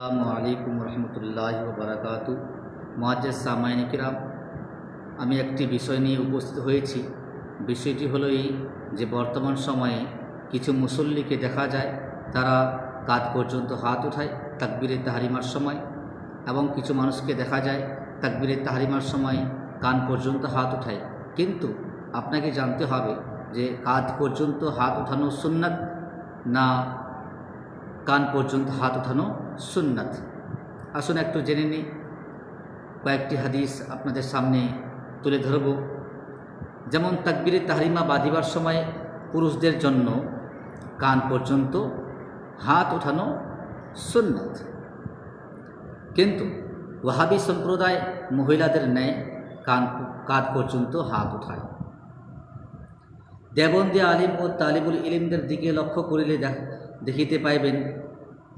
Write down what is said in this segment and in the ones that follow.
আসসালামু আলাইকুম রহমতুল্লাহ বারাকাত। মহাজের সামাইন কিরাম, আমি একটি বিষয় নিয়ে উপস্থিত হয়েছি। বিষয়টি হলো এই যে বর্তমান সময়ে কিছু মুসল্লিকে দেখা যায়, তারা কাঁধ পর্যন্ত হাত উঠায় তাকবিরে তাহারিমার সময় এবং কিছু মানুষকে দেখা যায় তাকবিরে তাহারিমার সময় কান পর্যন্ত হাত উঠায়। কিন্তু আপনাকে জানতে হবে যে কাঁধ পর্যন্ত হাত উঠানো সুন্নাত না কান পর্যন্ত হাত উঠানো সুন্নাত। আসুন একটু জেনে নিই, কয়েকটি হাদিস আপনাদের সামনে তুলে ধরব। যেমন তাকবিরে তাহরিমা বাঁধিবার সময় পুরুষদের জন্য কান পর্যন্ত হাত উঠানো সুন্নাত। কিন্তু ওয়াহাবি সম্প্রদায় মহিলাদের ন্যায় কান, কাঁধ পর্যন্ত হাত উঠায়। দেবন্দী আলিম ও তালিবুল ইলিমদের দিকে লক্ষ্য করিলে দেখ- দেখিতে পাইবেন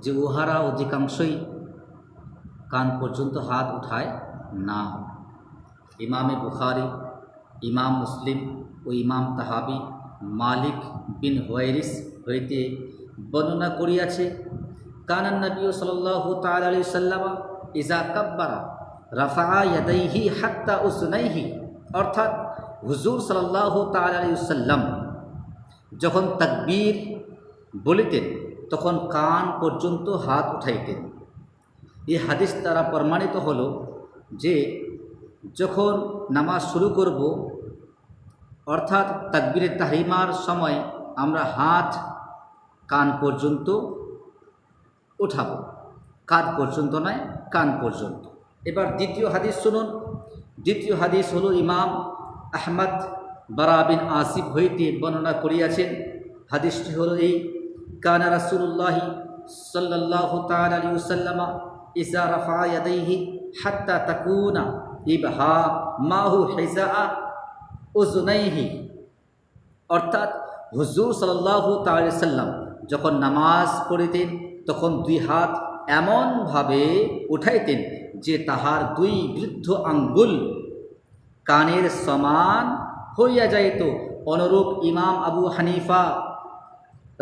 যে উহারা অধিকাংশই কান পর্যন্ত হাত উঠায় না। ইমামে বুখারি, ইমাম মুসলিম ও ইমাম তাহাবি মালিক বিন হোয়াইরিস হইতে বর্ণনা করিয়াছে, কানান নবী সাল্লাল্লাহু তাআলা আলাইহি সাল্লামা ইজা কাব্বারা রাফা ইয়াদাইহি হাত্তা উসনাইহি। অর্থাৎ হুজুর সাল্লাল্লাহু তাআলা আলাইহি সাল্লাম যখন তাকবীর বলিতেন, তখন কান পর্যন্ত হাত উঠাইতেন। এই হাদিস দ্বারা প্রমাণিত হলো যে, যখন নামাজ শুরু করব, অর্থাৎ তাকবীরে তাহিমার সময় আমরা হাত, কান পর্যন্ত উঠাব। কাঁধ পর্যন্ত নয়, কান পর্যন্ত। এবার দ্বিতীয় হাদিস শুনুন। দ্বিতীয় হাদিস হলো ইমাম আহমদ বারাবিন আসিফ হইতে বর্ণনা করিয়াছেন। হাদিসটি হলো এই কানা রাসূলুল্লাহ সাল্লাল্লাহু তাআলা আলাইহি ওয়াসাল্লামা ইজা রাফা ইয়াদাইহি হাত্তা তাকুনা ইবহা মাহু হিজা উজনাইহি অর্থাৎ হুজুর আলাইহি সাল্লাম যখন নামাজ পড়িতেন, তখন দুই হাত এমনভাবে উঠাইতেন যে তাহার দুই বৃদ্ধ আঙ্গুল কানের সমান হইয়া যাইত। অনুরূপ ইমাম আবু হানিফা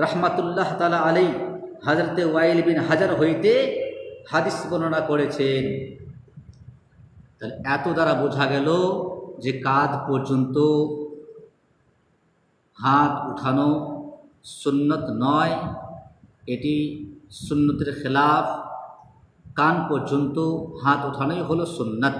রহমাতুল্লাহ তালা আলাই হাজরতে ওয়াইল বিন হাজার হইতে হাদিস বর্ণনা করেছেন। তাহলে এত দ্বারা বোঝা গেল যে কাঁধ পর্যন্ত হাত উঠানো সুন্নত নয়, এটি সুন্নতের খেলাফ। কান পর্যন্ত হাত উঠানোই হলো সুন্নত।